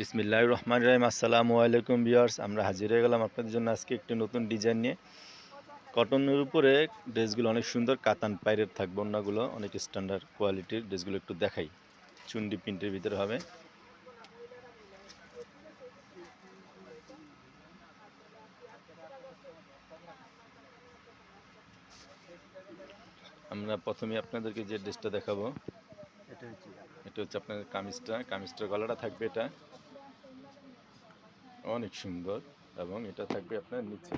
বিসমিল্লাহ রহমান রহিম। আসসালামু আলাইকুম বিয়ার্স আমরা হাজির হয়ে গেলাম আপনাদের জন্য আজকে একটি নতুন ডিজাইন নিয়ে। কটনের উপরে ড্রেসগুলো অনেক সুন্দর কাতান পাইরের থাকবে অন্যগুলো অনেক স্ট্যান্ডার্ড কোয়ালিটির ড্রেসগুলো একটু দেখাই। চুন্ডি প্রিন্টের ভিতরে হবে। আমরা প্রথমে আপনাদেরকে যে ড্রেসটা দেখাবো এটা হচ্ছে এটা হচ্ছে আপনার কামিজটা। কামিজটার গলাটা থাকবে এটা। অনেক সুন্দর এবং এটা থাকবে আপনার নিচে।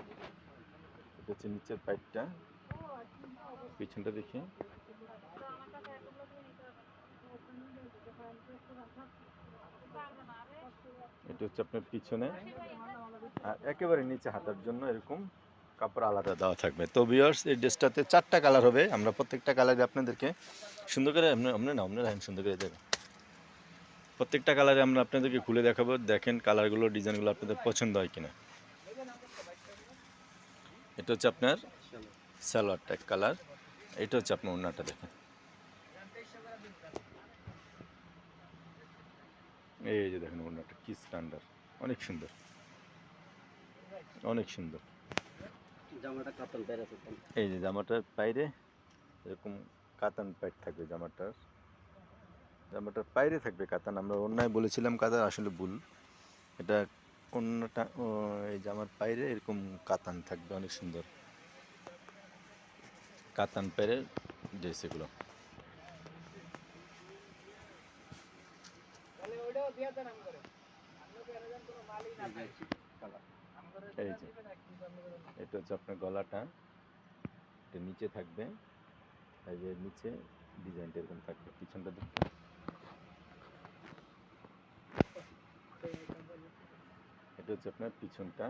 এটা হচ্ছে নিচের পাইপটা। পিছনটা দেখি। এটা হচ্ছে আপনার পিছনে। আর একেবারে নিচে হাতার জন্য এরকম কাপড় আলাদা দেওয়া থাকবে। তো বিয়ার্স এই ড্রেসটাতে চারটা কালার হবে। আমরা প্রত্যেকটা কালারে আপনাদেরকে সুন্দর করে, আপনি আপনি না আপনারা সুন্দর করে দেবেন। প্রত্যেকটা কালারে আমরা আপনাদেরকে খুলে দেখাবো। দেখেন কালারগুলো ডিজাইনগুলো আপনাদের পছন্দ হয় কিনা। এটা হচ্ছে আপনার সালোয়ার ট্যাগ কালার এটা হচ্ছে আপনার ওনাটা দেখেন। এই যে দেখেন ওনাটা কি স্ট্যান্ডার্ড অনেক সুন্দর। অনেক সুন্দর। এই যে জামাটার বাইরে এরকম কাতান প্যাড থাকবে জামাটার। জামাটার বাইরে থাকবে কাতান। আমরা অন্যায় বলেছিলাম কাতান আসলে ভুল। এটা অন্যটা এই জামার বাইরে এরকম কাতান থাকবে অনেক সুন্দর। কাতান পেরের ড্রেস এগুলো। এই যে এটা হচ্ছে আপনার গলাটা। এটা নিচে থাকবে। এই যে নিচে ডিজাইনটা এরকম থাকবে পিছনটা দেখতে হচ্ছে আপনার পিছনটা,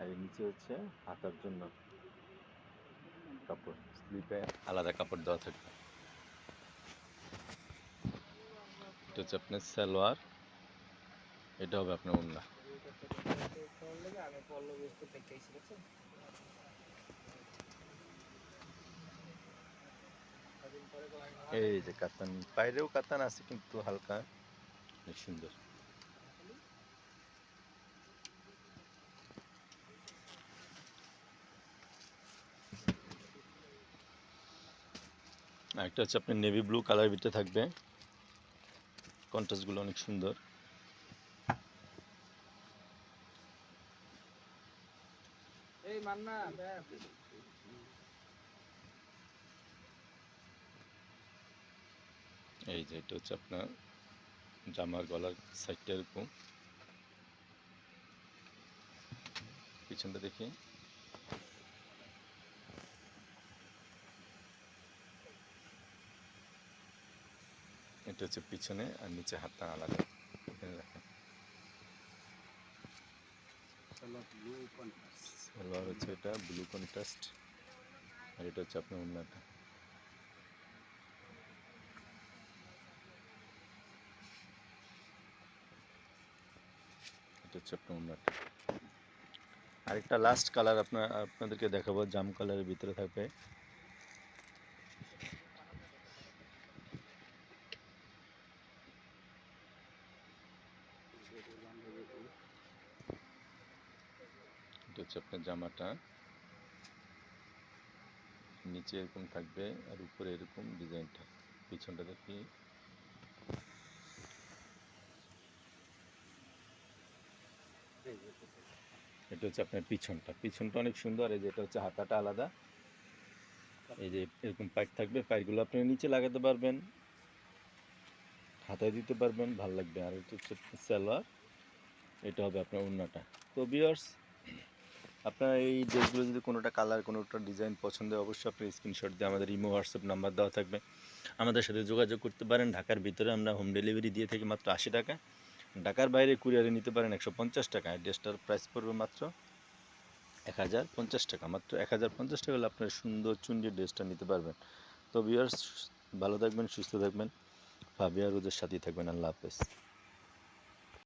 আর নিচে হচ্ছে হাতার জন্য কাপড়, স্লিপে আলাদা কাপড় দেওয়া থাকবে এটা হচ্ছে আপনার সালোয়ার, এটা হবে আপনার ওন্না এই যে কাতান, বাইরেও কাতান আছে কিন্তু হালকা সুন্দর। একটা হচ্ছে আপনার নেভি ব্লু কালার ভিতরে থাকবে। কন্ট্রাস্টগুলো অনেক সুন্দর। এই মান্না এই যে এটা হচ্ছে আপনার জামার গলার সাইডটা এরকম। পিছনটা দেখি। এটা হচ্ছে পিছনে আর নিচে হাতটা আলাদা। এখানে রাখেন। সালোয়ার হচ্ছে এটা ব্লু কন্ট্রাস্ট আর এটা হচ্ছে আপনার অন্যটা এটা আরেকটা লাস্ট কালার আপনার, আপনাদেরকে দেখাবো, জাম কালারের ভিতরে থাকবে। এটা হচ্ছে আপনার জামাটা। নিচে এরকম থাকবে আর উপরে এরকম ডিজাইনটা। পিছনটা দেখি। এটা হচ্ছে আপনার পিছনটা। পিছনটা অনেক সুন্দর। এই যে এটা হচ্ছে হাতাটা আলাদা। এই যে এরকম পাইপ থাকবে। পাইপগুলো আপনি নিচে লাগাতে পারবেন। হাতায় দিতে পারবেন। ভালো লাগবে। আর এটা হচ্ছে সালোয়ার। এটা হবে আপনার অন্যটা তো বিয়ার্স আপনার এই ড্রেসগুলো যদি কোনোটা কালার কোনোটা ডিজাইন পছন্দ হয়, অবশ্যই আপনি স্ক্রিনশট দিয়ে আমাদের ইমো হোয়াটসঅ্যাপ নাম্বার দেওয়া থাকবে। আমাদের সাথে যোগাযোগ করতে পারেন। ঢাকার ভিতরে আমরা হোম ডেলিভারি দিয়ে থাকি মাত্র আশি টাকা। ঢাকার বাইরে কুরিয়ারে নিতে পারেন একশো পঞ্চাশ টাকা। ড্রেসটার প্রাইস পড়বে মাত্র এক হাজার পঞ্চাশ টাকা। মাত্র এক হাজার পঞ্চাশ টাকা হলে আপনার সুন্দর চুন্ডির ড্রেসটা নিতে পারবেন। তো বিয়ার্স ভালো থাকবেন, সুস্থ থাকবেন। ভাবিয়া রোজের সাথেই থাকবেন। আল্লাহ হাফেজ।